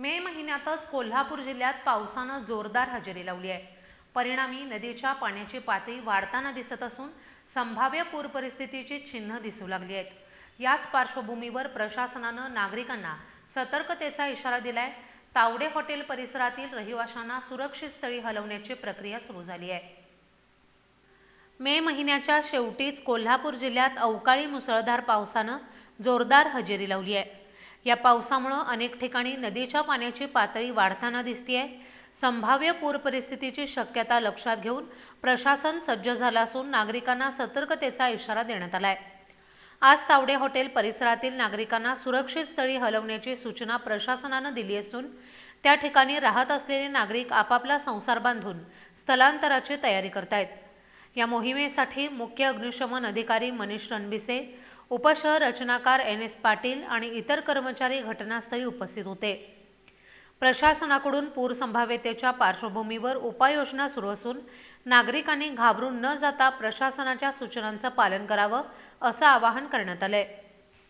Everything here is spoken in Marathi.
मे महिन्यातच कोल्हापूर जिल्ह्यात पावसानं जोरदार हजेरी लावली आहे. परिणामी नदीच्या पाण्याची पातळी वाढताना दिसत असून संभाव्य पूर परिस्थितीची चिन्ह दिसू लागली आहेत. याच पार्श्वभूमीवर प्रशासनानं नागरिकांना सतर्कतेचा इशारा दिलाय. तावडे हॉटेल परिसरातील रहिवाशांना सुरक्षित स्थळी हलवण्याची प्रक्रिया सुरू झाली आहे. मे महिन्याच्या शेवटीच कोल्हापूर जिल्ह्यात अवकाळी मुसळधार पावसानं जोरदार हजेरी लावली आहे. या पावसामुळं अनेक ठिकाणी नदीच्या पाण्याची पातळी वाढताना दिसतीये. संभाव्य पूर परिस्थितीची शक्यता लक्षात घेऊन प्रशासन सज्ज झालं असून नागरिकांना सतर्कतेचा इशारा देण्यात आलाय. आज तावडे हॉटेल परिसरातील नागरिकांना सुरक्षित स्थळी हलवण्याची सूचना प्रशासनानं दिली असून त्या ठिकाणी राहत असलेले नागरिक आपापला संसार बांधून स्थलांतराची तयारी करतायत. या मोहिमेसाठी मुख्य अग्निशमन अधिकारी मनीष रणबिसे उपशहर रचनाकार एन एस पाटील आणि इतर कर्मचारी घटनास्थळी उपस्थित होते. प्रशासनाकडून पूर संभाव्यतेच्या पार्श्वभूमीवर उपाययोजना सुरू असून नागरिकांनी घाबरून न जाता प्रशासनाच्या सूचनांचं पालन करावं असं आवाहन करण्यात आलंय.